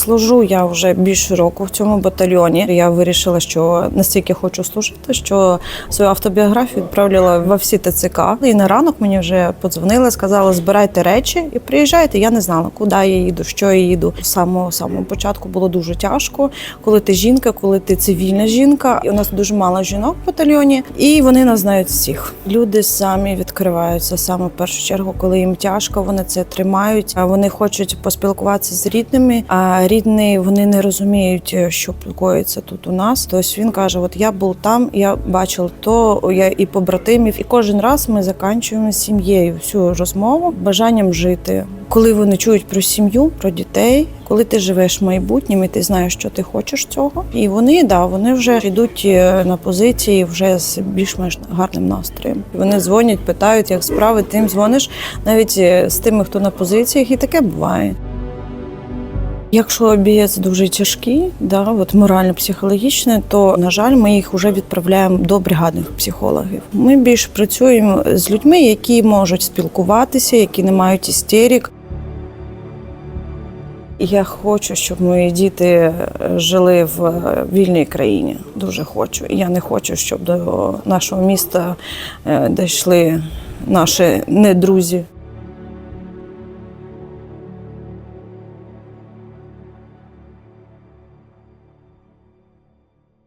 Служу я вже більше року в цьому батальйоні. Я вирішила, що настільки хочу служити, що свою автобіографію відправляла во всі ТЦК. І на ранок мені вже подзвонили, сказали, збирайте речі і приїжджайте. Я не знала, куди я їду, що я їду. З самого самого початку було дуже тяжко, коли ти жінка, коли ти цивільна жінка. І у нас дуже мало жінок в батальйоні, і вони нас знають всіх. Люди самі відкриваються саме в першу чергу, коли їм тяжко, вони це тримають. Вони хочуть поспілкуватися з рідними, а рідні вони не розуміють, що коїться тут у нас. Тобто він каже: От я був там, я бачив то, я і побратимів, і кожен раз ми заканчуємо сім'єю всю розмову бажанням жити. Коли вони чують про сім'ю, про дітей, коли ти живеш майбутнім, і ти знаєш, що ти хочеш цього, і вони да вони вже йдуть е, на позиції вже з більш-менш гарним настроєм. Вони дзвонять, питають, як справи. Ти їм дзвониш навіть е, з тими, хто на позиціях, і таке буває. Якщо бієць дуже тяжкий, да, от морально психологічне, то на жаль, ми їх вже відправляємо до бригадних психологів. Ми більш працюємо з людьми, які можуть спілкуватися, які не мають істерик. Я хочу, щоб мої діти жили в е, вільній країні. Дуже хочу. Я не хочу, щоб до нашого міста е, дійшли наші недрузі.